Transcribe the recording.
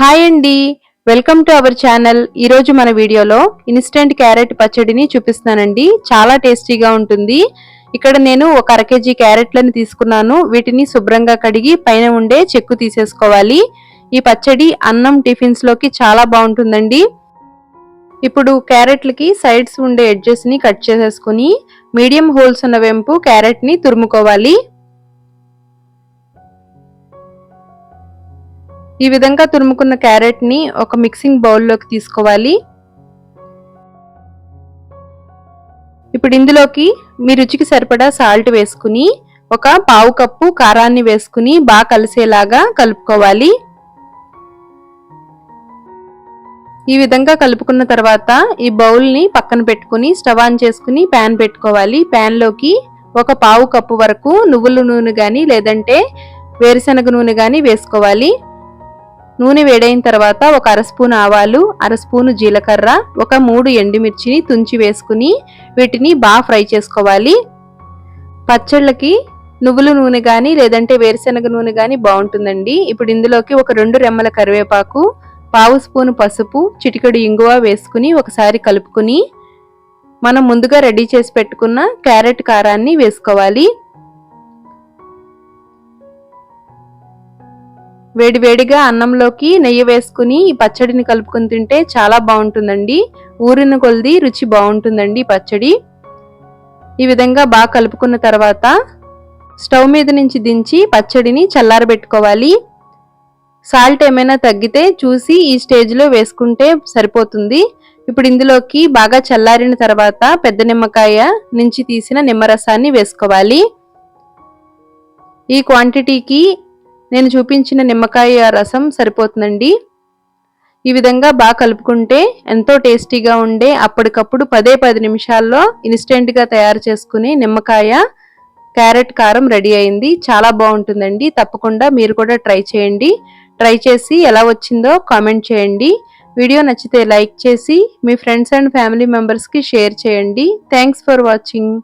Hi అండి. Welcome to our channel. ఈరోజు మన వీడియోలో ఇన్స్టెంట్ క్యారెట్ పచ్చడిని చూపిస్తానండి చాలా టేస్టీగా ఉంటుంది. ఇక్కడ నేను ఒక అర కేజీ క్యారెట్లను తీసుకున్నాను. వీటిని శుభ్రంగా కడిగి పైన ఉండే చెక్కు తీసేసుకోవాలి. ఈ పచ్చడి అన్నం టిఫిన్స్లోకి చాలా బాగుంటుందండి. ఇప్పుడు క్యారెట్లకి సైడ్స్ ఉండే ఎడ్జెస్ని కట్ చేసేసుకుని మీడియం హోల్స్ ఉన్న వెంపు క్యారెట్ని తురుముకోవాలి. ఈ విధంగా తురుముకున్న క్యారెట్ని ఒక మిక్సింగ్ బౌల్లోకి తీసుకోవాలి. ఇప్పుడు ఇందులోకి మీ రుచికి సరిపడా సాల్ట్ వేసుకుని ఒక పావు కప్పు కారాన్ని వేసుకుని బాగా కలిసేలాగా కలుపుకోవాలి. ఈ విధంగా కలుపుకున్న తర్వాత ఈ బౌల్ని పక్కన పెట్టుకుని స్టవ్ ఆన్ చేసుకుని ప్యాన్ పెట్టుకోవాలి. ప్యాన్లోకి ఒక పావు కప్పు వరకు నువ్వుల నూనె కానీ లేదంటే వేరుశనగ నూనె కానీ వేసుకోవాలి. నూనె వేడైన తర్వాత ఒక అర స్పూన్ ఆవాలు అర స్పూను జీలకర్ర ఒక మూడు ఎండుమిర్చిని తుంచి వేసుకుని వీటిని బాగా ఫ్రై చేసుకోవాలి. పచ్చళ్ళకి నువ్వుల నూనె కానీ లేదంటే వేరుశెనగ నూనె కానీ బాగుంటుందండి. ఇప్పుడు ఇందులోకి ఒక రెండు రెమ్మల కరివేపాకు పావు స్పూను పసుపు చిటికెడు ఇంగువ వేసుకుని ఒకసారి కలుపుకుని మనం ముందుగా రెడీ చేసి పెట్టుకున్న క్యారెట్ కారాన్ని వేసుకోవాలి. వేడివేడిగా అన్నంలోకి నెయ్యి వేసుకుని ఈ పచ్చడిని కలుపుకొని తింటే చాలా బాగుంటుందండి. ఊరిన కొలిది రుచి బాగుంటుందండి పచ్చడి. ఈ విధంగా బాగా కలుపుకున్న తర్వాత స్టవ్ మీద నుంచి దించి పచ్చడిని చల్లారబెట్టుకోవాలి. సాల్ట్ ఏమైనా తగ్గితే చూసి ఈ స్టేజ్లో వేసుకుంటే సరిపోతుంది. ఇప్పుడు ఇందులోకి బాగా చల్లారిన తర్వాత పెద్ద నిమ్మకాయ నుంచి తీసిన నిమ్మరసాన్ని వేసుకోవాలి. ఈ క్వాంటిటీకి నేను చూపించిన నిమ్మకాయ రసం సరిపోతుందండి. ఈ విధంగా బాగా కలుపుకుంటే ఎంతో టేస్టీగా ఉండే అప్పటికప్పుడు పదే పది నిమిషాల్లో ఇన్స్టెంట్గా తయారు చేసుకుని నిమ్మకాయ క్యారెట్ కారం రెడీ అయింది. చాలా బాగుంటుందండి. తప్పకుండా మీరు కూడా ట్రై చేయండి. ట్రై చేసి ఎలా వచ్చిందో కామెంట్ చేయండి. వీడియో నచ్చితే లైక్ చేసి మీ ఫ్రెండ్స్ అండ్ ఫ్యామిలీ మెంబర్స్కి షేర్ చేయండి. Thanks for watching.